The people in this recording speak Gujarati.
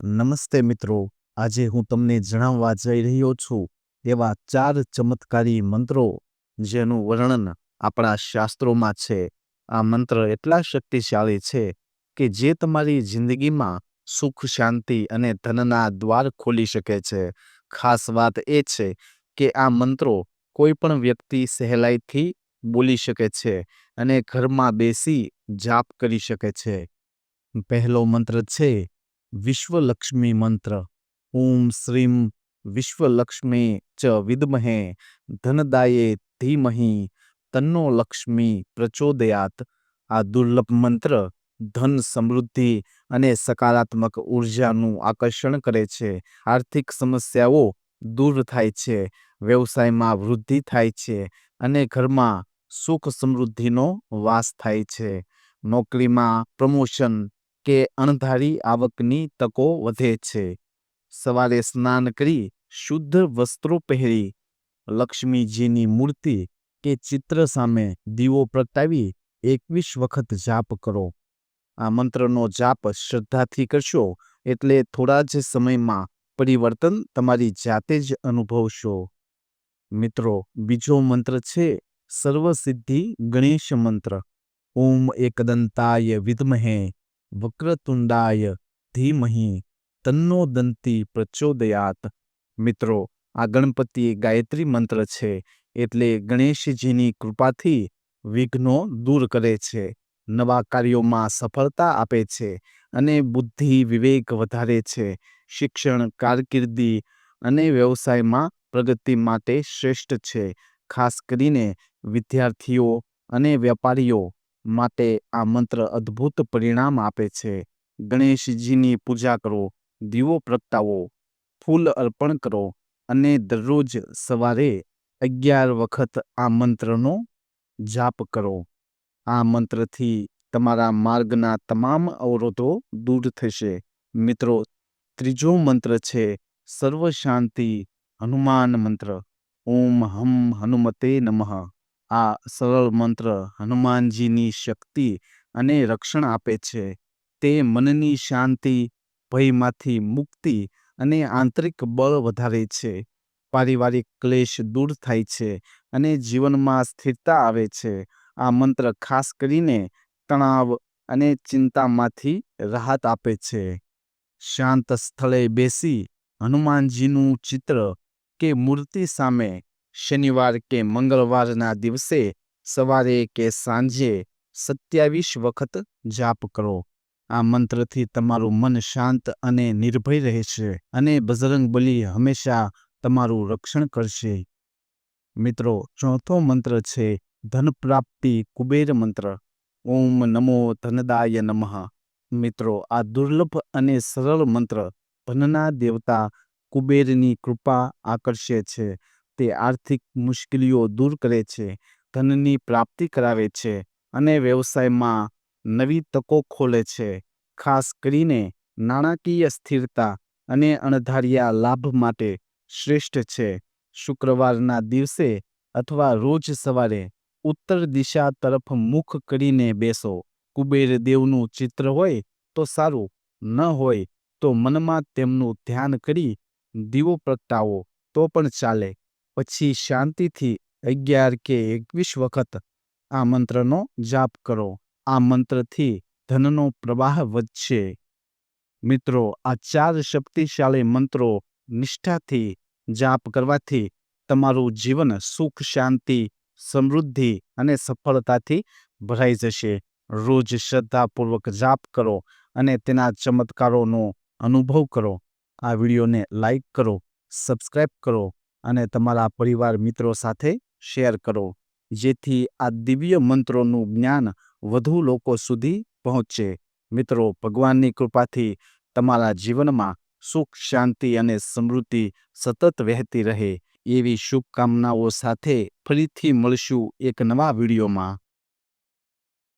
નમસ્તે મિત્રો, આજે હું તમને જણાવવા જઈ રહ્યો છું એવા ચાર ચમત્કારી મંત્રો જેનું વર્ણન આપણા શાસ્ત્રોમાં છે. આ મંત્ર એટલા શક્તિશાળી છે કે જે તમારી જિંદગીમાં સુખ, શાંતિ અને ધનના દ્વાર ખોલી શકે છે. ખાસ વાત એ છે કે આ મંત્રો કોઈ પણ વ્યક્તિ સહેલાઈથી બોલી શકે છે અને ઘરમાં બેસી જાપ કરી શકે છે. પહેલો મંત્ર છે વિશ્વલક્ષ્મી મંત્ર. ઓમ શ્રીમ વિશ્વલક્ષ્મી ચ વિદ્મહે ધનદાયે ધીમહી તન્નો લક્ષ્મી પ્રચોદયાત. આ દુર્લભ મંત્ર ધન સમૃદ્ધિ અને સકારાત્મક ઉર્જાનું આકર્ષણ કરે છે. આર્થિક સમસ્યાઓ દૂર થાય છે. વ્યવસાયમાં વૃદ્ધિ થાય છે અને ઘરમાં સુખ સમૃદ્ધિનો વાસ થાય છે. નોકરીમાં પ્રમોશન કે અણધારી આવકની તકો વધે છે. સવારે સ્નાન કરી શુદ્ધ વસ્ત્રો પહેરી, લક્ષ્મીજીની મૂર્તિ કે ચિત્ર સામે દીવો પ્રગટાવી એકવીસ વખત જાપ કરો. આ મંત્રનો જાપ શ્રદ્ધાથી કરશો એટલે થોડા જ સમયમાં પરિવર્તન તમારી જાતે જ અનુભવશો. મિત્રો, બીજો મંત્ર છે સર્વસિદ્ધિ ગણેશ મંત્ર. ઓમ એકદંતાય વિદ્મહે. વક્રતુંડાય ધીમહી તન્નો દંતી પ્રચોદયાત. મિત્રો, આ ગણપતિ ગાયત્રી મંત્ર છે એટલે ગણેશજીની કૃપાથી વિઘ્નો દૂર કરે છે, નવા કાર્યોમાં સફળતા આપે છે અને બુદ્ધિ વિવેક વધારે છે. શિક્ષણ, કારકિર્દી અને વ્યવસાયમાં પ્રગતિ માટે શ્રેષ્ઠ છે, ખાસ કરીને વિદ્યાર્થીઓ અને વેપારીઓ. માટે આ મંત્ર અદ્ભુત પરિણામ આપે છે. ગણેશજીની પૂજા કરો, દીવો પ્રગટાવો, ફૂલ અર્પણ કરો અને દરરોજ સવારે અગિયાર વખત આ મંત્રનો જાપ કરો. આ મંત્રથી તમારા માર્ગના તમામ અવરોધો દૂર થશે. મિત્રો, ત્રીજો મંત્ર છે સર્વ શાંતિ હનુમાન મંત્ર. ઓમ હમ હનુમતે નમઃ. આ સરળ મંત્ર હનુમાનજીની શક્તિ અને રક્ષણ આપે છે. તે મનની શાંતિ, ભયમાંથી મુક્તિ અને આંતરિક બળ વધારે છે. પારિવારિક ક્લેશ દૂર થાય છે અને જીવનમાં સ્થિરતા આવે છે. આ મંત્ર ખાસ કરીને તણાવ અને ચિંતામાંથી રાહત આપે છે. શાંત સ્થળે બેસી હનુમાનજીનું ચિત્ર કે મૂર્તિ સામે શનિવાર કે મંગળવારના દિવસે સવારે કે સાંજે સત્યાવીસ વખત જાપ કરો. આ મંત્રથી તમારું મન શાંત અને નિર્ભય રહેશે અને બજરંગ બલી હંમેશા તમારું રક્ષણ કરશે. મિત્રો, ચોથો મંત્ર છે ધન પ્રાપ્તિ કુબેર મંત્ર. ઓમ નમો ધનદાય નમઃ. મિત્રો, આ દુર્લભ અને સરળ મંત્ર ધનના દેવતા કુબેરની કૃપા આકર્ષે છે. તે આર્થિક મુશ્કેલીઓ દૂર કરે છે, ધનની પ્રાપ્તિ કરાવે છે અને વ્યવસાયમાં નવી તકો ખોલે છે. ખાસ કરીને નાણાકીય સ્થિરતા અને અણધાર્યા લાભ માટે શ્રેષ્ઠ છે. શુક્રવારના દિવસે અથવા રોજ સવારે ઉત્તર દિશા તરફ મુખ કરીને બેસો. કુબેર દેવનું ચિત્ર હોય તો સારું, ન હોય તો મનમાં તેમનું ધ્યાન કરી દીવો પ્રગટાવો, તો પણ ચાલે. પછી શાંતિથી અગિયાર કે એકવીસ વખત આ મંત્રનો જાપ કરો. આ મંત્રથી ધનનો પ્રવાહ વધશે. મિત્રો, આ ચાર શક્તિશાળી મંત્રો નિષ્ઠાથી જાપ કરવાથી તમારું જીવન સુખ, શાંતિ, સમૃદ્ધિ અને સફળતાથી ભરાઈ જશે. રોજ શ્રદ્ધાપૂર્વક જાપ કરો અને તેના ચમત્કારોનો અનુભવ કરો. આ વિડીયોને લાઈક કરો સબસ્ક્રાઈબ કરો. અને તમારા પરિવાર મિત્રો સાથે શેર કરો, જેથી આ દિવ્ય મંત્રોનું જ્ઞાન વધુ લોકો સુધી પહોંચે. મિત્રો, ભગવાનની કૃપાથી તમારા જીવનમાં સુખ, શાંતિ અને સમૃદ્ધિ સતત વહેતી રહે. એવી શુભકામનાઓ સાથે ફરીથી મળશું એક નવા વિડીયોમાં.